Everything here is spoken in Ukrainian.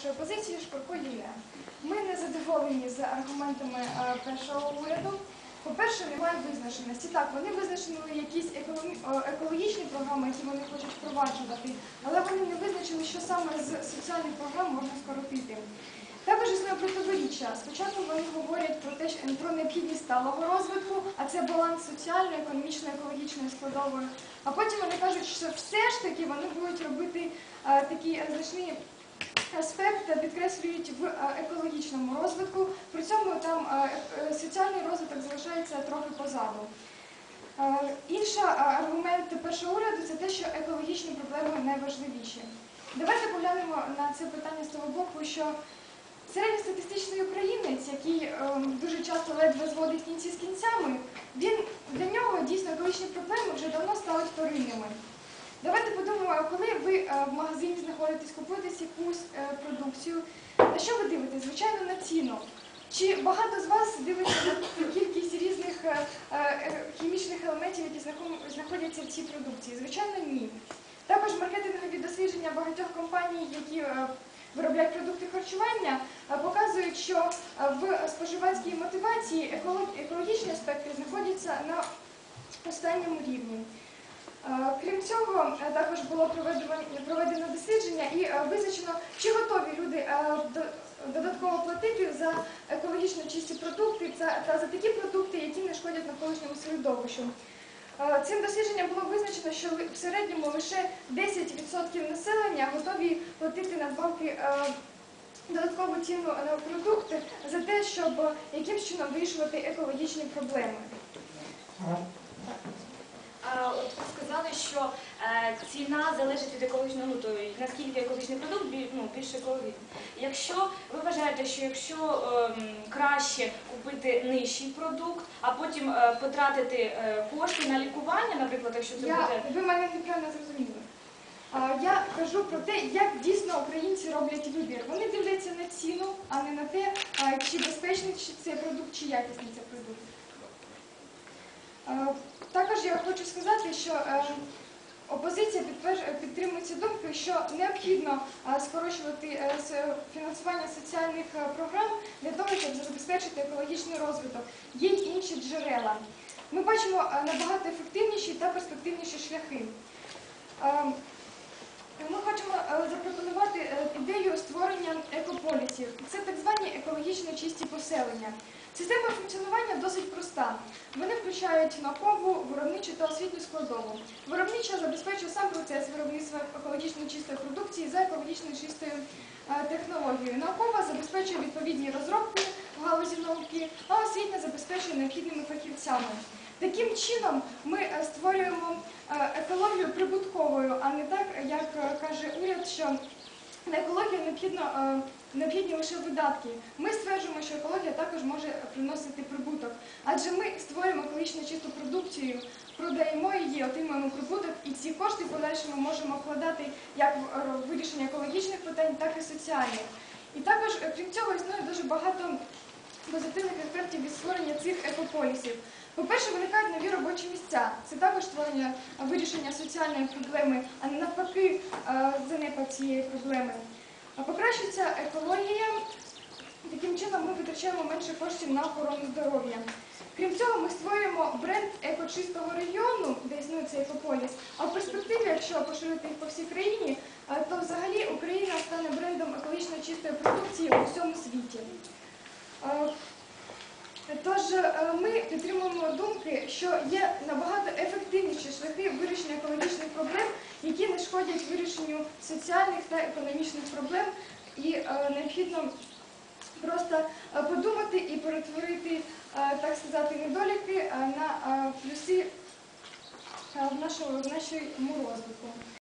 нашої позиції Шпарко Юлія. Ми не задоволені з аргументами е, першого уряду. По-перше, немає визначеності. Так, вони визначили якісь е, екологічні програми, які вони хочуть впроваджувати, але вони не визначили, що саме з соціальних програм можна скоротити. Також існує противоріччя. Спочатку вони говорять про те, про необхідність сталого розвитку, а це баланс соціальної, економічної, екологічної складової. А потім вони кажуть, що все ж таки вони будуть робити е, такий е, значний аспект, підкреслюють в е, екологічному розвитку. При цьому там е, е, соціальний розвиток залишається трохи позаду. Інший аргумент першого уряду це те, що екологічні проблеми найважливіші. Давайте поглянемо на це питання з того боку, що середньостатистичний українець, який ем, дуже часто ледве зводить кінці з кінцями, він для нього дійсно екологічні проблеми вже давно стали вторинними. Давайте подумаємо, коли ви е, в магазині знаходитесь, купуєтесь якусь е, продукцію, на що ви дивитесь? Звичайно, на ціну. Чи багато з вас дивиться на кількість різних е, хімічних елементів, які знаходяться в цій продукції? Звичайно, ні. Також маркетингові дослідження багатьох компаній, які виробляють продукти харчування, показують, що в споживацькій мотивації екологічні аспекти знаходяться на останньому рівні. Е, Крім цього, е, також було проведено, дослідження і е, визначено, чи готові люди додатково платити за екологічно чисті продукти та, за такі продукти, які не шкодять навколишньому середовищу. Цим дослідженням було визначено, що в середньому лише 10% населення готові платити надбавки додаткову ціну на продукти за те, щоб якимсь чином вирішувати екологічні проблеми. А, От ви сказали, що е, ціна залежить від екологічного, ну, то наскільки екологічний продукт ну, більш екологічний. Якщо ви вважаєте, що якщо ем, краще купити нижчий продукт, а потім е, потратити е, кошти на лікування, наприклад, якщо це Я, буде ви мене неправильно зрозуміли. Я кажу про те, як дійсно українці роблять вибір. Вони дивляться на ціну, а не на те, чи безпечний чи цей продукт, чи якісний цей продукт. Також я хочу сказати, що е, опозиція підтримується думкою, що необхідно а, скорочувати е, фінансування соціальних е, програм для того, щоб забезпечити екологічний розвиток. Є й інші джерела. Ми бачимо е, набагато ефективніші та перспективніші шляхи. Ем, Ми хочемо е, запропонувати е, ідею створення екополісів. Це так звані екологічно чисті поселення. Система функціонування досить проста. Вони включають наукову, виробничу та освітню складову. Виробнича забезпечує сам процес виробництва екологічно чистої продукції за екологічно чистою е, технологією. Наукова забезпечує відповідні розробки в галузі науки, а освітня забезпечує необхідними фахівцями. Таким чином ми е, створюємо е, екологію прибутковою, а не так, як каже уряд, що на екологію необхідно, е, необхідні лише видатки. Ми стверджуємо, що екологія також може приносити прибуток, адже ми створюємо екологічно чисту продукцію, продаємо її, отримуємо прибуток, і ці кошти в подальшому можемо вкладати як в е, вирішення екологічних питань, так і соціальних. І також, е, крім цього, існує дуже багато позитивних ефектів від створення цих екополісів. По-перше, виникають нові робочі місця. Це також створення е, вирішення соціальної проблеми, а не навпаки е, занепад цієї проблеми. А Покращується екологія. Таким чином ми витрачаємо менше коштів на охорону здоров'я. Крім цього, ми створюємо бренд екочистого регіону, де існує цей екополіс. А в перспективі, якщо поширити їх по всій країні, е, то взагалі Україна стане брендом екологічно чистої продукції у всьому світі. Е, Тож е, ми підтримуємо думки, що є набагато ефективніші шляхи вирішення екологічних проблем, які не шкодять вирішенню соціальних та економічних проблем, і е, необхідно просто подумати і перетворити, так сказати, недоліки на плюси в нашому розвитку.